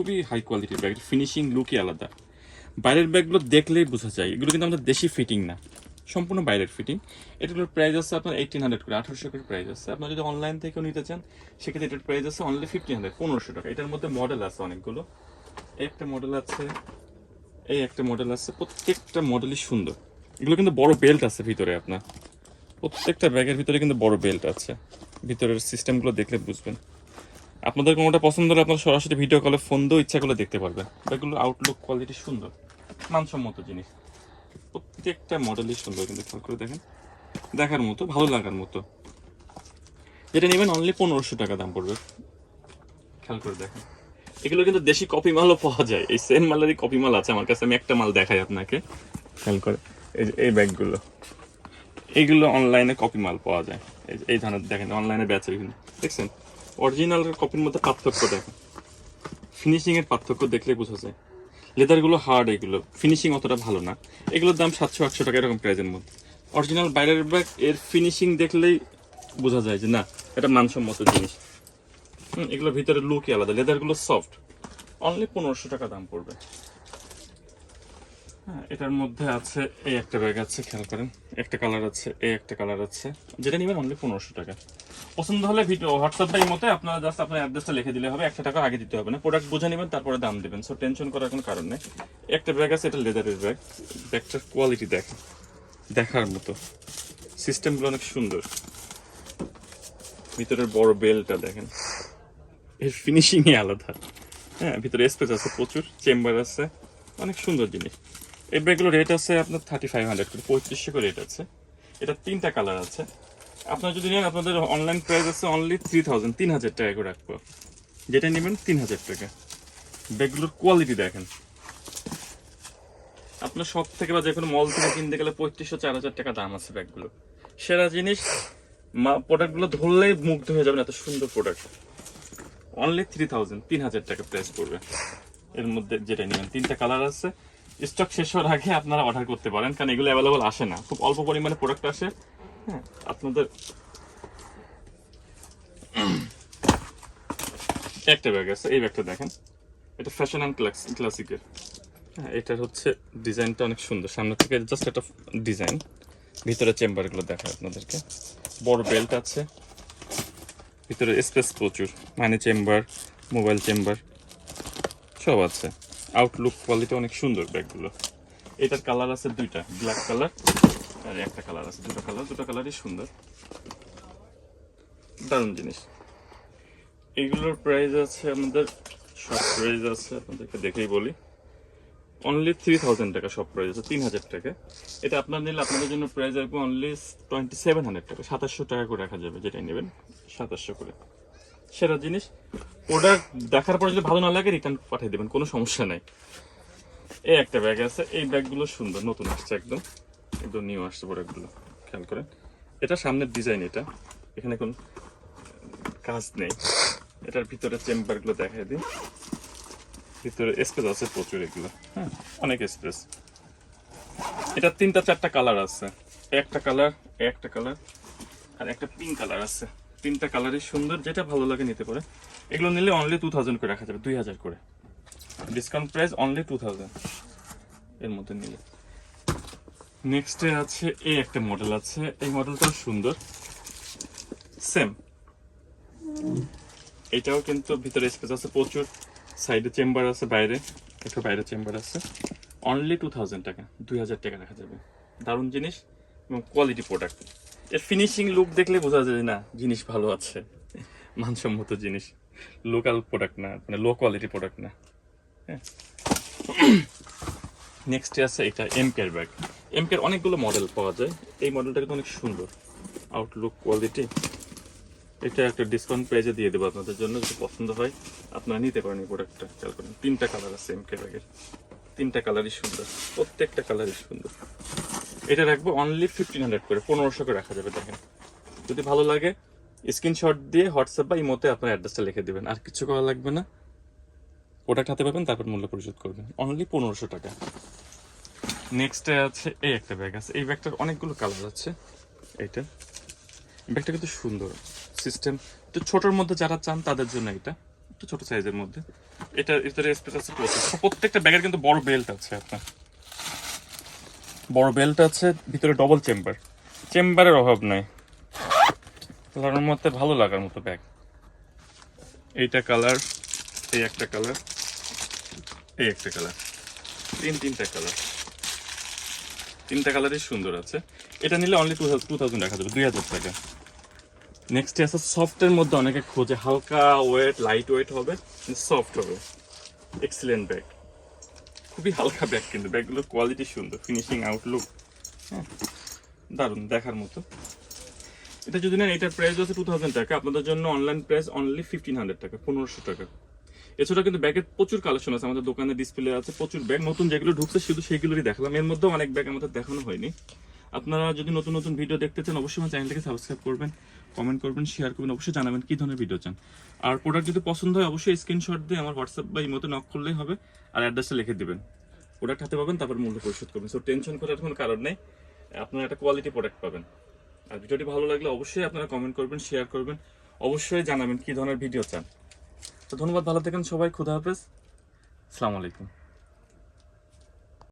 খুবই হাই কোয়ালিটির bag finishing লুকই আলাদা। বাইরের ব্যাগগুলো দেখলেই বোঝা যায়, এগুলো কিন্তু আমাদের দেশি ফিটিং না। সম্পূর্ণ বাইরের ফিটিং এটাগুলোর প্রাইস আছে আপনার এইটিন হান্ড্রেড করে, আঠারোশো করে প্রাইস আছে। আপনার যদি অনলাইন থেকেও নিতে চান, সেক্ষেত্রে এটার প্রাইস আছে অনলি ফিফটিন হান্ড্রেড পনেরোশো টাকা। এটার মধ্যে মডেল আছে অনেকগুলো। একটা মডেল আছে, এই একটা মডেল আছে, প্রত্যেকটা মডেলই সুন্দর। এগুলো কিন্তু বড় বেল্ট আছে ভিতরে আপনার। প্রত্যেকটা ব্যাগের ভিতরে কিন্তু বড় বেল্ট আছে। ভিতরের সিস্টেমগুলো দেখলে বুঝবেন। আপনাদের কোনোটা পছন্দ হলে আপনারা সরাসরি ভিডিও কলে ফোন দিয়েও ইচ্ছা করলে দেখতে পারবেন। ব্যাগগুলো আউটলুক কোয়ালিটি সুন্দর, মানসম্মত জিনিস। প্রত্যেকটা মডেলই সুন্দর, কিন্তু খেয়াল করে দেখেন, দেখার মতো, ভালো লাগার মতো। যেটা নেবেন অনলি পনেরোশো টাকা দাম পড়বে। খেয়াল করে দেখেন। এগুলো কিন্তু দেশি কপি মালও পাওয়া যায়। এই সেম মালেরই কপি মাল আছে আমার কাছে, আমি একটা মাল দেখাই আপনাকে। খেয়াল করে, এই যে, এই ব্যাগগুলো। এইগুলো অনলাইনে কপি মাল পাওয়া যায়। এই ধরনের, দেখেন অনলাইনে বেচে কিন্তু দেখছেন? অরিজিনাল কপির মধ্যে পার্থক্য দেখো। ফিনিশিং এর পার্থক্য দেখলে বোঝা যায়। লেদারগুলো হার্ড এগুলো ফিনিশিং অতটা ভালো না। এগুলোর দাম সাতশো আটশো টাকা এরকম প্রাইজের মধ্যে। অরিজিনাল বাইরের ব্যাগ এর ফিনিশিং দেখলেই বোঝা যায় যে না এটা মানসম্মত জিনিস। হুম, এগুলোর ভিতরে লুকই আলাদা। লেদারগুলো সফট অনলি পনেরোশো টাকা দাম পড়বে। এটার মধ্যে আছে এই একটা ব্যাগ আছে, খেয়াল করেন। একটা কালার আছে, এই একটা কালার আছে। যেটা নেবেন অনলি পনেরোশো টাকা। পছন্দ হলে ভিডিও হোয়াটসঅ্যাপ বা মতে আপনারা জাস্ট আপনার অ্যাড্রেসটা লিখে দিলে হবে, একটা টাকা আগে দিতে হবে না। প্রোডাক্ট বুঝে নেবেন, তারপরে দাম দেবেন। সো টেনশন করার কোনো কারণ নেই। একটা ব্যাগ আছে, এটা লেদারের ব্যাগ ব্যাগটার কোয়ালিটি দেখেন, দেখার মতো। সিস্টেমগুলো অনেক সুন্দর। ভিতরের বড় বেলটা দেখেন। এর ফিনিশিংই আলাদা। হ্যাঁ ভিতরে স্পেস আছে প্রচুর চেম্বার আছে। অনেক সুন্দর জিনিস। এই ব্যাগগুলো রেট আছে আপনার থার্টি ফাইভ হান্ড্রেড করে, পঁয়ত্রিশশো করে রেট আছে। এটা তিনটা কালার আছে। আপনার যদি নেন, আপনাদের অনলাইন প্রাইস আছে অনলি থ্রি থাউজেন্ড তিন হাজার টাকা করে রাখব। যেটা নেবেন তিন হাজার টাকা। ব্যাগগুলোর কোয়ালিটি দেখেন। আপনার সব থেকে বা যে কোনো মল থেকে কিনতে গেলে পঁয়ত্রিশশো, চার হাজার টাকা দাম আছে ব্যাগগুলো। সেরা জিনিস, মা প্রোডাক্টগুলো ধরলেই মুগ্ধ হয়ে যাবেন এত সুন্দর প্রোডাক্ট অনলি থ্রি থাউজেন্ড তিন হাজার টাকা প্রাইস পড়বে। এর মধ্যে যেটা নেবেন, তিনটা কালার আছে। স্টক শেষ হওয়ার আগে আপনারা অর্ডার করতে পারেন, কারণ এগুলো অ্যাভেলেবল আসে না। খুব অল্প পরিমাণে প্রোডাক্ট আসে হ্যাঁ আপনাদের একটা ব্যাগ আছে, এই ব্যাগটা দেখেন। এটা ফ্যাশন অ্যান্ড ক্লাস ক্লাসিকের হ্যাঁ এটার হচ্ছে ডিজাইনটা অনেক সুন্দর। সামনে থেকে জাস্ট একটা ডিজাইন ভিতরে চেম্বারগুলো দেখায় আপনাদেরকে। বড় বেল্ট আছে, ভিতরে স্পেস প্রচুর। মানে চেম্বার মোবাইল চেম্বার সব আছে। আউটলুক কোয়ালিটি অনেক সুন্দর ব্যাগগুলো। এটার কালার আছে দুইটা ব্ল্যাক কালার আর একটা কালার আছে, দুটো কালার দুটো কালারই সুন্দর। দারুণ জিনিস। এগুলোর প্রাইস আছে আমাদের, সব প্রাইস আছে, আপনাদেরকে দেখেই বলি। অনলি থ্রি থাউজেন্ড টাকা সব প্রাইস আছে, তিন হাজার টাকা। এটা আপনার নিলে আপনাদের জন্য প্রাইস আসবে অনলি টোয়েন্টি সেভেন হান্ড্রেড টাকা, সাতাশশো টাকা করে রাখা যাবে, যেটাই নেবেন, সাতাশশো করে। সেরা জিনিস। প্রোডাক্ট দেখার পরে যদি ভালো না লাগে রিটার্ন পাঠিয়ে দেবেন, কোনো সমস্যা নাই। এই একটা ব্যাগ আছে, এই ব্যাগগুলো সুন্দর, নতুন আসছে একদম। একদম নিউ আসছে প্রোডাক্টগুলো খেয়াল করেন। এটা সামনের ডিজাইন এটা। এখানে কোনো কাজ নেই। এটার ভিতরে চেম্বারগুলো দেখাই দিই। ভিতরে স্পেস আছে প্রচুর এগুলো হ্যাঁ অনেক স্পেস এটা তিনটা, চারটা কালার আছে। একটা কালার একটা কালার আর একটা পিঙ্ক কালার আছে। তিনটা কালারই সুন্দর, যেটা ভালো লাগে নিতে পারে। এগুলো নিলে অনলি টু থাউজেন্ড করে রাখা যাবে, দুই হাজার করে। Discount price only two thousand এর মধ্যে নিলে। নেক্সটে আছে, এই একটা মডেল আছে। এই মডেলটাও সুন্দর। সেম এটাও কিন্তু ভিতরে স্পেস আছে প্রচুর। সাইডে চেম্বার আছে বাইরে, একটু বাইরে চেম্বার আছে। অনলি টু থাউজেন্ড টাকা, দুই হাজার টাকা রাখা যাবে। দারুণ জিনিস এবং কোয়ালিটি প্রোডাক্ট এর ফিনিশিং লুক দেখলে বোঝা যায় না, জিনিস ভালো আছে। মানসম্মত জিনিস। লোকাল প্রোডাক্ট না মানে লো কোয়ালিটি প্রোডাক্ট না। হ্যাঁ। নেক্সটে আছে এটা এম এমকের ব্যাগ এম এমকের অনেকগুলো মডেল পাওয়া যায়। এই মডেলটা কিন্তু অনেক সুন্দর। আউটলুক কোয়ালিটি এটা একটা ডিসকাউন্ট প্রাইজে দিয়ে দেবো আপনাদের জন্য, যদি পছন্দ হয়। আপনারা নিতে পারেন এই প্রোডাক্টটা খেয়াল করেন। তিনটা কালার আছে এম এমকে ব্যাগের তিনটা কালারই সুন্দর। প্রত্যেকটা কালারই সুন্দর। এটা রাখব অনলি ফিফটিন হান্ড্রেড করে, পনেরোশো করে রাখা যাবে, দেখেন। যদি ভালো লাগে স্ক্রিনশট দিয়ে হোয়াটসঅ্যাপ বা ইমোতে আপনার অ্যাড্রেসটা লিখে দেবেন। আর কিছু করা লাগবে না। প্রোডাক্ট হাতে পাবেন, তারপর মূল্য পরিশোধ করবেন। অনলি পনেরোশো টাকা। নেক্সটে আছে এই একটা ব্যাগ আছে। এই ব্যাগটার অনেকগুলো কালার আছে। এইটা। ব্যাগটা কিন্তু সুন্দর। সিস্টেম তো ছোটোর মধ্যে যারা চান, তাদের জন্য এটা। একটু ছোটো সাইজের মধ্যে। এটা ভিতরে স্পেস আছে প্রত্যেকটা ব্যাগের কিন্তু বড় বেল্ট আছে আপনার। বড় বেল্ট আছে, ভিতরে ডবল চেম্বার চেম্বারের অভাব নাই। কালারের মধ্যে ভালো লাগার মতো ব্যাগ এইটা কালার এই একটা কালার এই একটা কালার তিন, তিনটা কালার তিনটা কালারই সুন্দর আছে। এটা নিলে অনলি টু টু থাউজেন্ড রাখা যাবে, দুই হাজার টাকা। নেক্সট আছে সফটের মধ্যে অনেকে খোঁজে, হালকা ওয়েট লাইট ওয়েট হবে সফট হবে। এক্সিলেন্ট ব্যাগ খুবই হালকা ব্যাগ কিন্তু, ব্যাগগুলোর কোয়ালিটি সুন্দর ফিনিশিং আউটলুক হ্যাঁ দারুণ, দেখার মতো। এটা যদি নেন, এটার প্রাইস আছে টু থাউজেন্ড টাকা। আপনাদের জন্য online price only fifteen hundred টাকা, পনেরোশো টাকা। এছাড়া কিন্তু ব্যাগের প্রচুর কালেকশন আছে, আমাদের দোকানে ডিসপ্লে আছে, প্রচুর ব্যাগ। নতুন যেগুলো ঢুকছে, শুধু সেইগুলোরই দেখলাম। এর মধ্যেও অনেক ব্যাগ আমাদের দেখানো হয়নি। আপনারা যদি নতুন নতুন ভিডিও দেখতে চান, অবশ্যই আমার চ্যানেলটাকে সাবস্ক্রাইব করবেন। কমেন্ট করবেন শেয়ার করবেন, অবশ্যই জানাবেন কি ধরনের ভিডিও চান। আর প্রোডাক্ট যদি পছন্দ হয়, অবশ্যই স্ক্রিনশট দিয়ে আমার হোয়াটসঅ্যাপ বা ইমোতে নক করলেই হবে, আর অ্যাড্রেসটা লিখে দিবেন। প্রোডাক্ট হাতে পাবেন, তারপর মূল্য পরিশোধ করবেন। সো টেনশন করার কোনো কারণ নেই। আপনারা একটা কোয়ালিটি প্রোডাক্ট পাবেন। আর ভিডিওটি ভালো লাগলে অবশ্যই আপনারা কমেন্ট করবেন শেয়ার করবেন, অবশ্যই জানাবেন কি ধরনের ভিডিও চান। তো, ধন্যবাদ, ভালো থাকেন সবাই, খুদা হাফেজ। আসসালামু আলাইকুম।